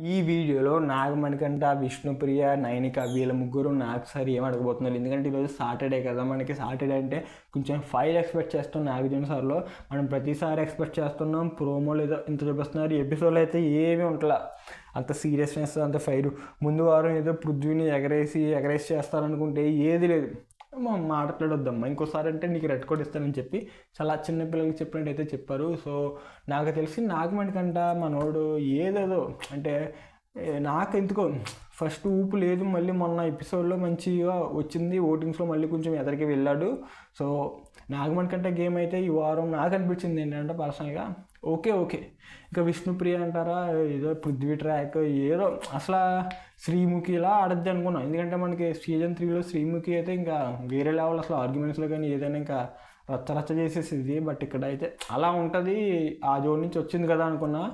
ఈ వీడియోలో నాగమణికంట విష్ణుప్రియ నైనిక వీళ్ళ ముగ్గురు నాకు సరి ఏం అడగబోతున్నారు. ఎందుకంటే ఈరోజు సాటర్డే కదా మనకి సాటర్డే అంటే కొంచెం ఫైల్ ఎక్స్పెక్ట్ చేస్తున్నాం నాగార్జున సార్లో. మనం ప్రతిసారి ఎక్స్పెక్ట్ చేస్తున్నాం ప్రోమోలు ఏదో ఇంత చూపిస్తున్నారు ఎపిసోడ్లో అయితే ఏమీ ఉంటలా అంత సీరియస్నెస్ అంత ఫైర్. ముందు వారం ఏదో పృథ్వీని ఎగరేసి ఎగరేసి చేస్తారనుకుంటే ఏది లేదు. మాట్లాడొద్దమ్మా. ఇంకోసారి అంటే నీకు రెడ్ కోడ్ ఇస్తానని చెప్పి చాలా చిన్న పిల్లలకి చెప్పినట్టయితే చెప్పారు. సో నాకు తెలిసి నాగమణికంట మనోడు ఏదేదో అంటే నాకు ఎందుకో ఫస్ట్ ఊపు లేదు మళ్ళీ మొన్న ఎపిసోడ్లో మంచిగా వచ్చింది ఓటింగ్స్లో మళ్ళీ కొంచెం ఎదరికి వెళ్ళాడు. సో నాగమణి కంటే గేమ్ అయితే ఈ వారం నాకు అనిపించింది ఏంటంటే పర్సనల్గా ఓకే ఓకే. ఇంకా విష్ణుప్రియ అంటారా ఏదో పృథ్వీ ట్రాక్ ఏదో అసలు శ్రీముఖి ఇలా ఆడద్ది అనుకున్నాం. ఎందుకంటే మనకి సీజన్ త్రీలో శ్రీముఖి అయితే ఇంకా వేరే లెవెల్ అసలు ఆర్గ్యుమెంట్స్లో కానీ ఏదైనా ఇంకా రచ్చ రచ్చ చేసేసింది. బట్ ఇక్కడ అయితే అలా ఉంటుంది ఆ జోన్ నుంచి వచ్చింది కదా అనుకున్నా.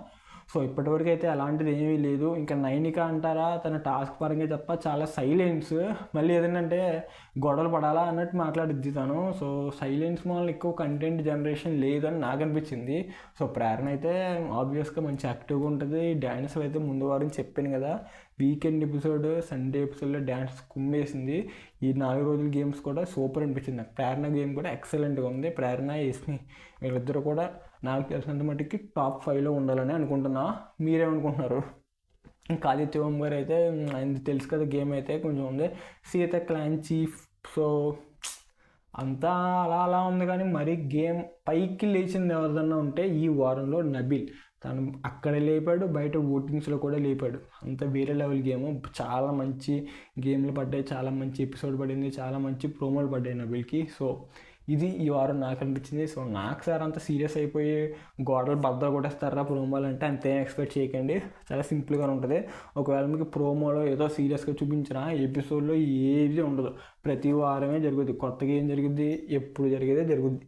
సో ఇప్పటివరకు అయితే అలాంటిది ఏమీ లేదు. ఇంకా నైనిక అంటారా? తన టాస్క్ పరంగా తప్ప చాలా సైలెన్స్ మళ్ళీ ఏదంటే గొడవలు పడాలా అన్నట్టు మాట్లాడిద్ది తను. సో సైలెన్స్ వల్ల ఎక్కువ కంటెంట్ జనరేషన్ లేదని నాకు అనిపించింది. సో ప్రేరణ అయితే ఆబ్వియస్గా మంచి యాక్టివ్గా ఉంటుంది. డ్యాన్స్ అయితే ముందు వారం చెప్పాను కదా. వీకెండ్ ఎపిసోడ్ సండే ఎపిసోడ్లో డ్యాన్స్ కుమ్మేసింది. ఈ నాలుగు రోజుల గేమ్స్ కూడా సూపర్ అనిపించింది నాకు. ప్రేరణ గేమ్ కూడా ఎక్సలెంట్గా ఉంది. ప్రేరణ ఎస్మి వీళ్ళిద్దరు కూడా నాకు తెలిసినంత మట్టుకి టాప్ ఫైవ్లో ఉండాలని అనుకుంటున్నా. మీరేమనుకుంటున్నారు? ఇంకా ఆదిత్య ఓం గారు అయితే ఆయన తెలుసు కదా గేమ్ అయితే కొంచెం ఉంది. సీత క్లాన్ చీఫ్ సో అంతా అలా అలా ఉంది కానీ మరి గేమ్ పైకి లేచింది ఎవరిదన్నా ఉంటే ఈ వారంలో నబీల్. తను అక్కడ లేపాడు బయట ఓటింగ్స్లో కూడా లేపాడు. అంత వేరే లెవెల్ గేమ్ చాలా మంచి గేమ్లు పడ్డాయి చాలా మంచి ఎపిసోడ్ పడింది చాలా మంచి ప్రోమోలు పడ్డాయి నబీల్కి. సో ఇది ఈ వారం నాకు అనిపించింది. సో నాకు సార్ అంత సీరియస్ అయిపోయి గోడలు బద్దలు కొట్టేస్తారా ప్రోమోలు అంటే అంతే ఎక్స్పెక్ట్ చేయకండి. చాలా సింపుల్గా ఉంటుంది. ఒకవేళ మీకు ప్రోమోలో ఏదో సీరియస్గా చూపించినా ఎపిసోడ్లో ఏది ఉండదు. ప్రతి వారమే జరుగుద్ది. కొత్తగా ఏం జరుగుద్ది? ఎప్పుడు జరిగేదే జరుగుద్ది.